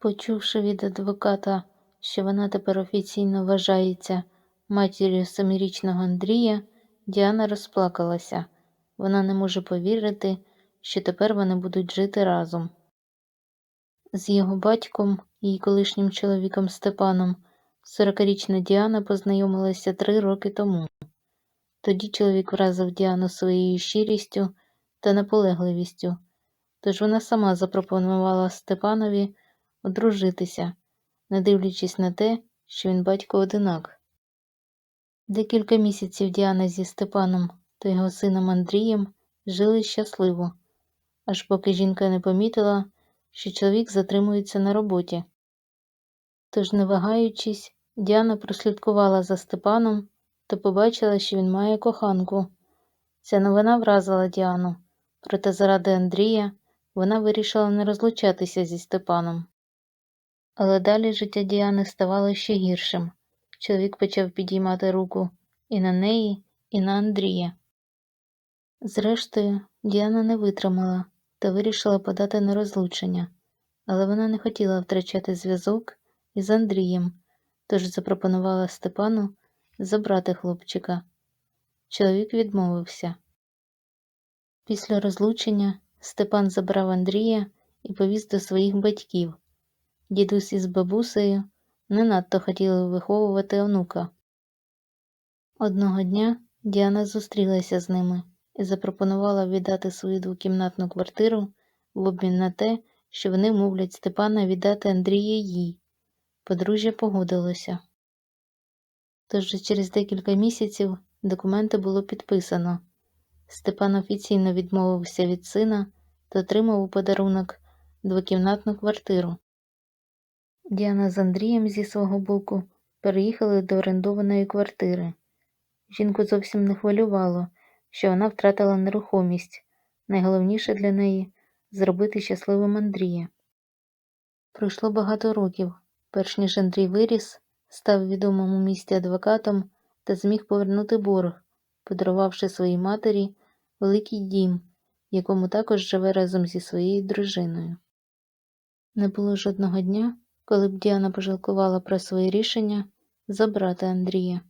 Почувши від адвоката, що вона тепер офіційно вважається матір'ю семирічного Андрія, Діана розплакалася. Вона не може повірити, що тепер вони будуть жити разом. З його батьком, її колишнім чоловіком Степаном, 40-річна Діана познайомилася три роки тому. Тоді чоловік вразив Діану своєю щирістю та наполегливістю, тож вона сама запропонувала Степанові одружитися, не дивлячись на те, що він батько одинак. Декілька місяців Діана зі Степаном та його сином Андрієм жили щасливо, аж поки жінка не помітила, що чоловік затримується на роботі. Тож, не вагаючись, Діана прослідкувала за Степаном та побачила, що він має коханку. Ця новина вразила Діану, проте заради Андрія вона вирішила не розлучатися зі Степаном. Але далі життя Діани ставало ще гіршим. Чоловік почав підіймати руку і на неї, і на Андрія. Зрештою, Діана не витримала та вирішила подати на розлучення, але вона не хотіла втрачати зв'язок із Андрієм, тож запропонувала Степану забрати хлопчика. Чоловік відмовився. Після розлучення Степан забрав Андрія і повіз до своїх батьків. Дідусь із бабусею не надто хотіли виховувати онука. Одного дня Діана зустрілася з ними і запропонувала віддати свою двокімнатну квартиру в обмін на те, що вони мовлять Степана віддати Андрія їй. Подружжя погодилося. Тож через декілька місяців документи було підписано. Степан офіційно відмовився від сина та отримав у подарунок двокімнатну квартиру. Діана з Андрієм зі свого боку переїхали до орендованої квартири. Жінку зовсім не хвилювало, що вона втратила нерухомість. Найголовніше для неї зробити щасливим Андрія. Пройшло багато років, перш ніж Андрій виріс, став відомим у місті адвокатом та зміг повернути борг, подарувавши своїй матері великий дім, якому також живе разом зі своєю дружиною. Не було жодного дня, коли б Діана пожалкувала про своє рішення забрати Андрія.